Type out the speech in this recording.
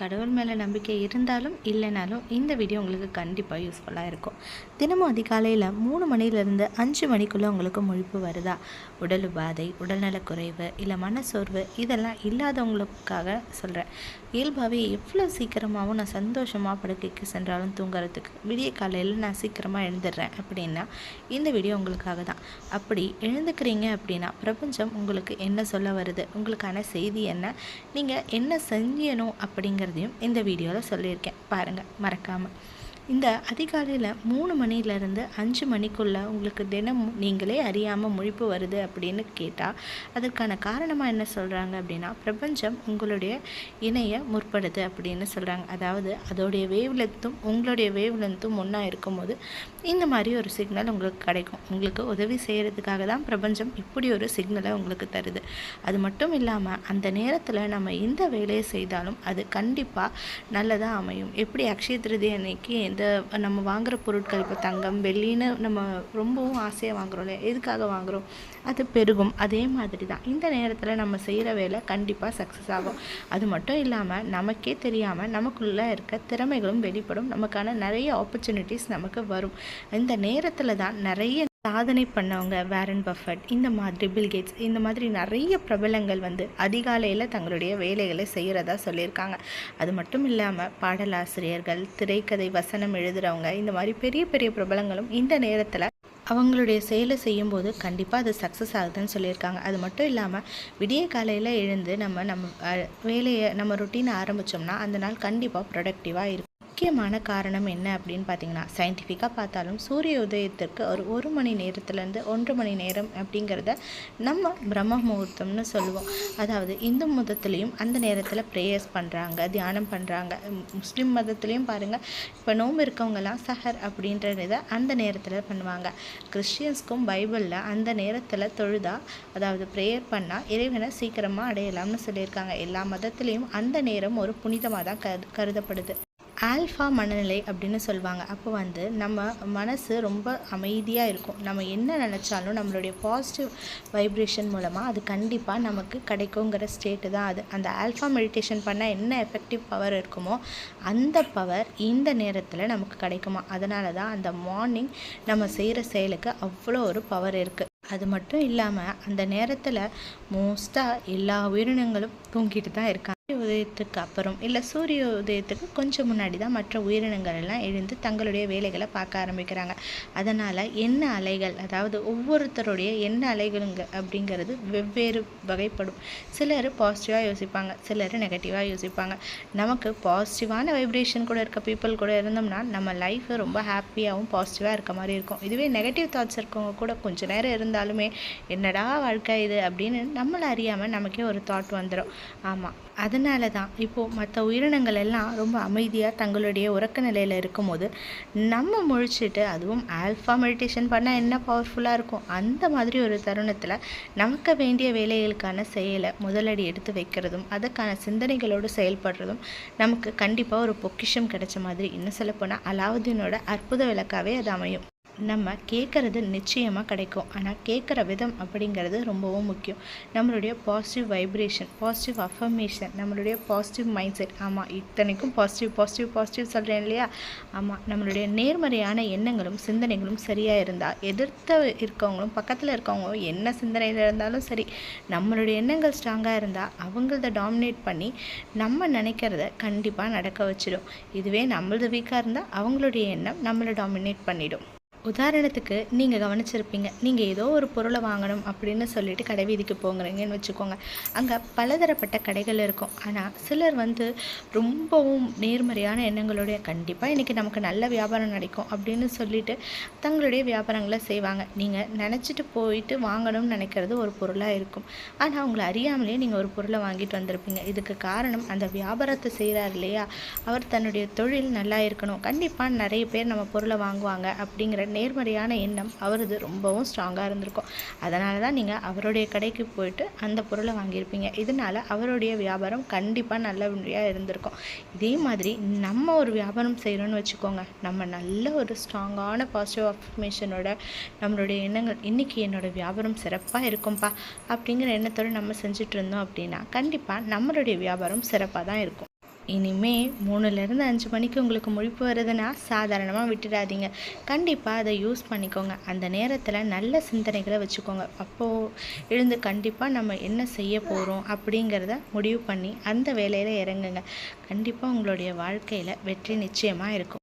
கடவுள் மேலே நம்பிக்கை இருந்தாலும் இல்லைனாலும் இந்த வீடியோ உங்களுக்கு கண்டிப்பாக யூஸ்ஃபுல்லாக இருக்கும். தினமும் அதிகாலையில் மூணு மணிலேருந்து அஞ்சு மணிக்குள்ளே உங்களுக்கு முழிப்பு வருதா? உடல் உபாதை உடல்நலக்குறைவு இல்லை மனசோர்வு இதெல்லாம் இல்லாதவங்களுக்காக சொல்கிறேன் இயல்பாகவே எவ்வளோ சீக்கிரமாகவும் நான் சந்தோஷமாக படுக்கைக்கு சென்றாலும் தூங்குறதுக்கு விடிய காலையில் நான் சீக்கிரமாக எழுந்துடுறேன் அப்படின்னா இந்த வீடியோ உங்களுக்காக தான். அப்படி எழுந்துக்கிறீங்க அப்படின்னா பிரபஞ்சம் உங்களுக்கு என்ன சொல்ல வருது? உங்களுக்கான செய்தி என்ன? நீங்கள் என்ன செஞ்சணும் அப்படிங்கிறதையும் இந்த வீடியோவில் சொல்லியிருக்கேன். பாருங்கள் மறக்காமல் இந்த அதிகாலையில் மூணு மணிலேருந்து அஞ்சு மணிக்குள்ளே உங்களுக்கு தினமும் நீங்களே அறியாமல் முழிப்பு வருது அப்படின்னு கேட்டால் அதற்கான காரணமாக என்ன சொல்கிறாங்க அப்படின்னா பிரபஞ்சம் உங்களுடைய இணைய முற்படுது அப்படின்னு சொல்கிறாங்க அதாவது அதோடைய வேவ்லென்த்தும் உங்களுடைய வேவ்லென்த்தும் ஒன்றா இருக்கும்போது இந்த மாதிரி ஒரு சிக்னல் உங்களுக்கு கிடைக்கும். உங்களுக்கு உதவி செய்கிறதுக்காக தான் பிரபஞ்சம் இப்படி ஒரு சிக்னலை உங்களுக்கு தருது. அது மட்டும் இல்லாமல் அந்த நேரத்தில் நம்ம எந்த வேலையை செய்தாலும் அது கண்டிப்பாக நல்லதாக அமையும். எப்படி அக்ஷய திருதி அன்னைக்கு இந்த நம்ம வாங்குகிற பொருட்கள் இப்போ தங்கம் வெள்ளின்னு நம்ம ரொம்பவும் ஆசையாக வாங்குகிறோம் இல்லையா? எதுக்காக வாங்குகிறோம் அது பெருகும். அதே மாதிரி தான் இந்த நேரத்தில் நம்ம செய்கிற வேலை கண்டிப்பாக சக்ஸஸ் ஆகும். அது மட்டும் இல்லாமல் நமக்கே தெரியாமல் நமக்குள்ளே இருக்க திறமைகளும் வெளிப்படும். நமக்கான நிறைய ஆப்பர்ச்சுனிட்டிஸ் நமக்கு வரும். இந்த நேரத்தில் தான் நிறைய சாதனை பண்ணவங்க வேரன் பஃபட் இந்த மாதிரி பில்கேட்ஸ் இந்த மாதிரி நிறைய பிரபலங்கள் வந்து அதிகாலையில் தங்களுடைய வேலைகளை செய்கிறதா சொல்லியிருக்காங்க. அது மட்டும் இல்லாமல் பாடலாசிரியர்கள் திரைக்கதை வசனம் எழுதுகிறவங்க இந்த மாதிரி பெரிய பெரிய பிரபலங்களும் இந்த நேரத்தில் அவங்களுடைய செயலை செய்யும்போது கண்டிப்பாக அது சக்ஸஸ் ஆகுதுன்னு சொல்லியிருக்காங்க. அது மட்டும் இல்லாமல் விடிய காலையில் எழுந்து நம்ம நம்ம வேலையை நம்ம ருட்டீனை ஆரம்பித்தோம்னா அந்த நாள் கண்டிப்பாக ப்ரொடக்டிவாக இருக்கும். முக்கியமான காரணம் என்ன அப்படின்னு பார்த்தீங்கன்னா சயின்டிஃபிக்காக பார்த்தாலும் சூரிய உதயத்திற்கு ஒரு ஒரு மணி நேரத்துலேருந்து ஒன்றரை மணி நேரம் அப்படிங்கிறத நம்ம பிரம்ம முகூர்த்தம்னு சொல்லுவோம். அதாவது இந்து மதத்துலேயும் அந்த நேரத்தில் ப்ரேயர்ஸ் பண்ணுறாங்க தியானம் பண்ணுறாங்க முஸ்லீம் மதத்துலேயும் பாருங்கள் இப்போ நோம்பு இருக்கவங்கலாம் சஹர் அப்படின்ற இதை அந்த நேரத்தில் பண்ணுவாங்க. கிறிஸ்டியன்ஸ்க்கும் பைபிளில் அந்த நேரத்தில் தொழுதா அதாவது ப்ரேயர் பண்ணால் இறைவனை சீக்கிரமாக அடையலாம்னு சொல்லியிருக்காங்க. எல்லா மதத்துலேயும் அந்த நேரம் ஒரு புனிதமாக தான் கரு கருதப்படுது. ஆல்ஃபா மனநிலை அப்படின்னு சொல்லுவாங்க. அப்போ வந்து நம்ம மனசு ரொம்ப அமைதியாக இருக்கும். நம்ம என்ன நினச்சாலும் நம்மளுடைய பாசிட்டிவ் வைப்ரேஷன் மூலமாக அது கண்டிப்பாக நமக்கு கிடைக்குங்கிற ஸ்டேட்டு தான் அது. அந்த ஆல்ஃபா மெடிடேஷன் பண்ணால் என்ன எஃபெக்டிவ் பவர் இருக்குமோ அந்த பவர் இந்த நேரத்தில் நமக்கு கிடைக்குமா? அதனால தான் அந்த மார்னிங் நம்ம செய்கிற செயலுக்கு அவ்வளோ ஒரு பவர் இருக்குது அது மட்டும் இல்லாமல் அந்த நேரத்தில் மோஸ்ட்டாக எல்லா உயிரினங்களும் தூங்கிட்டு தான் இருக்காங்க. சூரிய உதயத்துக்கு அப்புறம் இல்லை சூரிய உதயத்துக்கு கொஞ்சம் முன்னாடி தான் மற்ற உயிரினங்கள் எல்லாம் எழுந்து தங்களுடைய வேலைகளை பார்க்க ஆரம்பிக்கிறாங்க. அதனால் என்ன அலைகள் அதாவது ஒவ்வொருத்தருடைய என்ன அலைகளுங்க அப்படிங்கிறது வெவ்வேறு வகைப்படும். சிலர் பாசிட்டிவாக யோசிப்பாங்க சிலர் நெகட்டிவாக யோசிப்பாங்க. நமக்கு பாசிட்டிவான வைப்ரேஷன் கூட இருக்க பீப்புள் கூட இருந்தோம்னா நம்ம லைஃப் ரொம்ப ஹாப்பியாகவும் பாசிட்டிவாக இருக்க மாதிரி இருக்கும். இதுவே நெகட்டிவ் தாட்ஸ் இருக்கவங்க கூட கொஞ்ச நேரம் இருந்தாலுமே என்னடா வாழ்க்கை இது? அப்படின்னு நம்மளை அறியாமல் நமக்கே ஒரு தாட் வந்துடும் ஆமாம் அதனால தான் இப்போது மற்ற உயிரினங்கள் எல்லாம் ரொம்ப அமைதியாக தங்களுடைய உறக்க நிலையில் இருக்கும்போது நம்ம முழிச்சிட்டு அதுவும் ஆல்ஃபா மெடிடேஷன் பண்ணால் என்ன பவர்ஃபுல்லாக இருக்கும்? அந்த மாதிரி ஒரு தருணத்தில் நமக்கு வேண்டிய வேலைகளுக்கான செயலை முதலடி எடுத்து வைக்கிறதும் அதுக்கான சிந்தனைகளோடு செயல்படுறதும் நமக்கு கண்டிப்பாக ஒரு பொக்கிஷம் கிடைச்ச மாதிரி. இன்னும் சொல்லப்போனால் அலாவுதீனோட அற்புத விளக்காவே அது அமையும். நம்ம கேட்குறது நிச்சயமாக கிடைக்கும். ஆனால் கேட்குற விதம் அப்படிங்கிறது ரொம்பவும் முக்கியம். நம்மளுடைய பாசிட்டிவ் வைப்ரேஷன் பாசிட்டிவ் அஃபர்மேஷன் நம்மளுடைய பாசிட்டிவ் மைண்ட் செட் ஆமாம் இத்தனைக்கும் பாசிட்டிவ் பாசிட்டிவ் பாசிட்டிவ் சொல்கிறேன் இல்லையா? ஆமாம் நம்மளுடைய நேர்மறையான எண்ணங்களும் சிந்தனைகளும் சரியாக இருந்தால் எதிர்த்த இருக்கவங்களும் பக்கத்தில் இருக்கவங்களும் என்ன சிந்தனையில் இருந்தாலும் சரி நம்மளுடைய எண்ணங்கள் ஸ்ட்ராங்காக இருந்தால் அவங்களத டாமினேட் பண்ணி நம்ம நினைக்கிறத கண்டிப்பாக நடக்க வச்சிடும் இதுவே நம்மளது வீக்காக இருந்தால் அவங்களுடைய எண்ணம் நம்மளை டாமினேட் பண்ணிடும். உதாரணத்துக்கு நீங்கள் கவனிச்சிருப்பீங்க. நீங்கள் ஏதோ ஒரு பொருளை வாங்கணும் அப்படின்னு சொல்லிட்டு கடை வீதிக்கு போங்கிறீங்கன்னு வச்சுக்கோங்க. அங்கே பலதரப்பட்ட கடைகள் இருக்கும். ஆனால் சிலர் வந்து ரொம்பவும் நேர்மறையான எண்ணங்களுடைய கண்டிப்பாக இன்றைக்கி நமக்கு நல்ல வியாபாரம் நடக்கும் அப்படின்னு சொல்லிட்டு தங்களுடைய வியாபாரங்களை செய்வாங்க. நீங்கள் நினச்சிட்டு போயிட்டு வாங்கணும்னு நினைக்கிறது ஒரு பொருளாக இருக்கும். ஆனால் அவங்களை அறியாமலே நீங்கள் ஒரு பொருளை வாங்கிட்டு வந்திருப்பீங்க. இதுக்கு காரணம் அந்த வியாபாரத்தை செய்கிறார் இல்லையா? அவர் தன்னுடைய தொழில் நல்லா இருக்கணும். கண்டிப்பாக நிறைய பேர் நம்ம பொருளை வாங்குவாங்க அப்படிங்கிற நேர்மறையான எண்ணம் அவரது ரொம்பவும் ஸ்ட்ராங்காக இருந்திருக்கும். அதனால தான் நீங்கள் அவருடைய கடைக்கு போயிட்டு அந்த பொருளை வாங்கியிருப்பீங்க. இதனால் அவருடைய வியாபாரம் கண்டிப்பாக நல்லபடியாக இருந்திருக்கும். இதே மாதிரி நம்ம ஒரு வியாபாரம் செய்கிறோன்னு வச்சுக்கோங்க. நம்ம நல்ல ஒரு ஸ்ட்ராங்கான பாசிட்டிவ் அஃபர்மேஷனோட நம்மளுடைய எண்ணங்கள் இன்றைக்கி என்னோட வியாபாரம் சிறப்பாக இருக்கும்ப்பா அப்படிங்கிற எண்ணத்தோடு நம்ம செஞ்சுட்டு இருந்தோம் அப்படின்னா கண்டிப்பாக நம்மளுடைய வியாபாரம் சிறப்பாக தான் இருக்கும். இனிமே மூணுலேருந்து அஞ்சு மணிக்கு உங்களுக்கு முழிப்பு வருதுன்னா சாதாரணமாக விட்டுடாதீங்க. கண்டிப்பாக அதை யூஸ் பண்ணிக்கோங்க. அந்த நேரத்தில் நல்ல சிந்தனைகளை வச்சுக்கோங்க. அப்போது எழுந்து கண்டிப்பாக நம்ம என்ன செய்ய போகிறோம் அப்படிங்கிறத முடிவு பண்ணி அந்த வேலையில் இறங்குங்க. கண்டிப்பாக உங்களுடைய வாழ்க்கையில் வெற்றி நிச்சயமாக இருக்கும்.